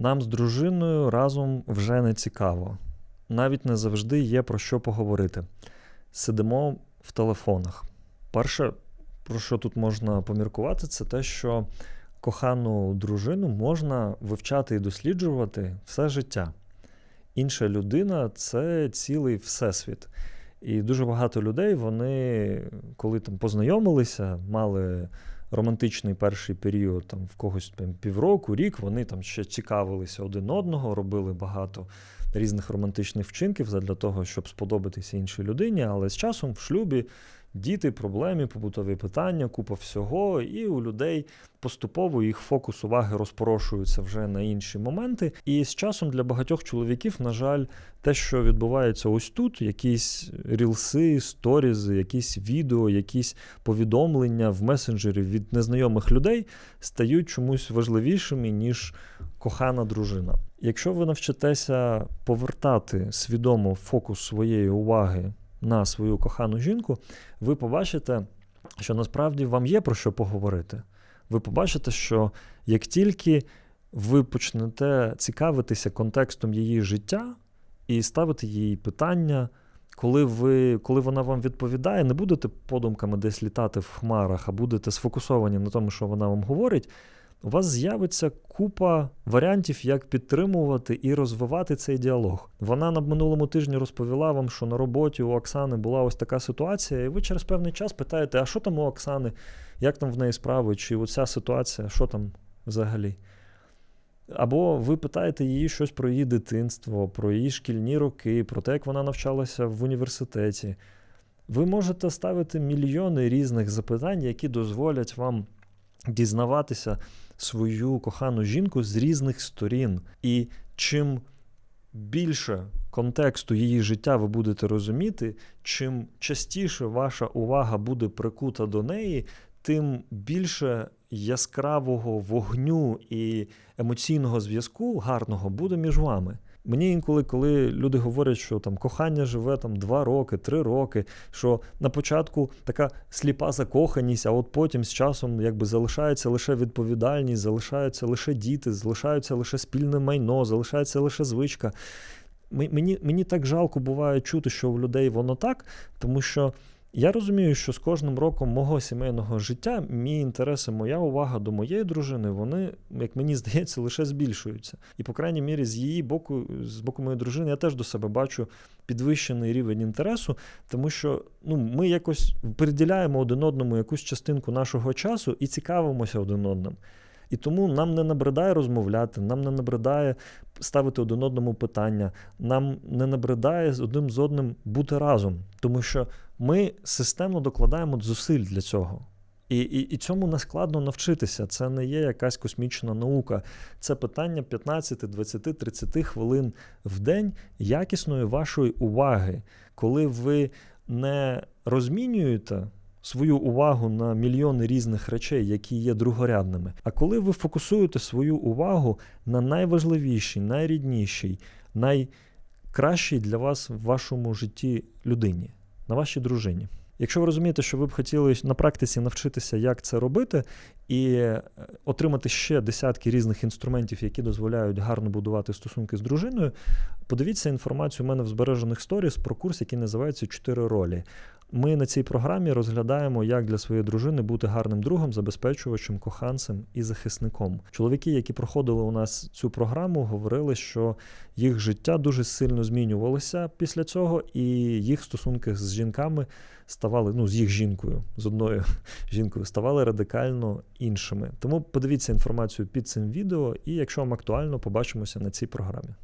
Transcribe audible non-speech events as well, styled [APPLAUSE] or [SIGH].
Нам з дружиною разом вже не цікаво. Навіть не завжди є про що поговорити. Сидимо в телефонах. Перше, про що тут можна поміркувати, це те, що кохану дружину можна вивчати і досліджувати все життя. Інша людина це цілий всесвіт. І дуже багато людей, вони, коли там познайомилися, мали романтичний перший період, там в когось півроку, рік, вони там ще цікавилися один одного, робили багато різних романтичних вчинків для того, щоб сподобатися іншій людині, але з часом в шлюбі діти, проблеми, побутові питання, купа всього, і у людей поступово їх фокус уваги розпорошується вже на інші моменти. І з часом для багатьох чоловіків, на жаль, те, що відбувається ось тут, якісь рілси, сторізи, якісь відео, якісь повідомлення в месенджері від незнайомих людей стають чомусь важливішими, ніж кохана дружина. Якщо ви навчитеся повертати свідомо фокус своєї уваги на свою кохану жінку, ви побачите, що насправді вам є про що поговорити. Ви побачите, що як тільки ви почнете цікавитися контекстом її життя і ставити їй питання, коли ви, коли вона вам відповідає, не будете подумками десь літати в хмарах, а будете сфокусовані на тому, що вона вам говорить у вас з'явиться купа варіантів, як підтримувати і розвивати цей діалог. Вона на минулому тижні розповіла вам, що на роботі у Оксани була ось така ситуація, і ви через певний час питаєте, а що там у Оксани, як там в неї справи, чи оця ситуація, що там взагалі? Або ви питаєте її щось про її дитинство, про її шкільні роки, про те, як вона навчалася в університеті. Ви можете ставити мільйони різних запитань, які дозволять вам дізнаватися свою кохану жінку з різних сторін. І чим більше контексту її життя ви будете розуміти, чим частіше ваша увага буде прикута до неї, тим більше яскравого вогню і емоційного зв'язку гарного буде між вами. Мені інколи, коли люди говорять, що там кохання живе там два роки, три роки, що на початку така сліпа закоханість, а от потім з часом якби залишається лише відповідальність, залишаються лише діти, залишаються лише спільне майно, залишається лише звичка. Мені, Мені так жалко буває чути, що у людей воно так, тому що. Я розумію, що з кожним роком мого сімейного життя мій інтерес і моя увага до моєї дружини, вони, як мені [LAUGHS] здається, лише збільшуються. І, по крайній мірі, з її боку, з боку моєї дружини, я теж до себе бачу підвищений рівень інтересу, тому що ну, ми якось приділяємо один одному якусь частинку нашого часу і цікавимося один одним. І тому нам не набридає розмовляти, нам не набридає ставити один одному питання, нам не набридає одним з одним бути разом, тому що ми системно докладаємо зусиль для цього. І, і і, цьому не складно навчитися. Це не є якась космічна наука. Це питання 15, 20, 30 хвилин в день якісної вашої уваги, коли ви не розмінюєте свою увагу на мільйони різних речей, які є другорядними. А коли ви фокусуєте свою увагу на найважливішій, найріднішій, найкращій для вас в вашому житті людині, на вашій дружині. Якщо ви розумієте, що ви б хотіли на практиці навчитися, як це робити, і е, отримати ще десятки різних інструментів, які дозволяють гарно будувати стосунки з дружиною, подивіться інформацію у мене в збережених сторіс про курс, який називається Чотири ролі. Ми на цій програмі розглядаємо, як для своєї дружини бути гарним другом, забезпечувачем, коханцем і захисником. Чоловіки, які проходили у нас цю програму, говорили, що їх життя дуже сильно змінювалося після цього, і їх стосунки з жінками ставали, ну з їх жінкою, з одною [LAUGHS] жінкою, ставали радикально іншими. Тому подивіться інформацію під цим відео, і якщо вам актуально, побачимося на цій програмі.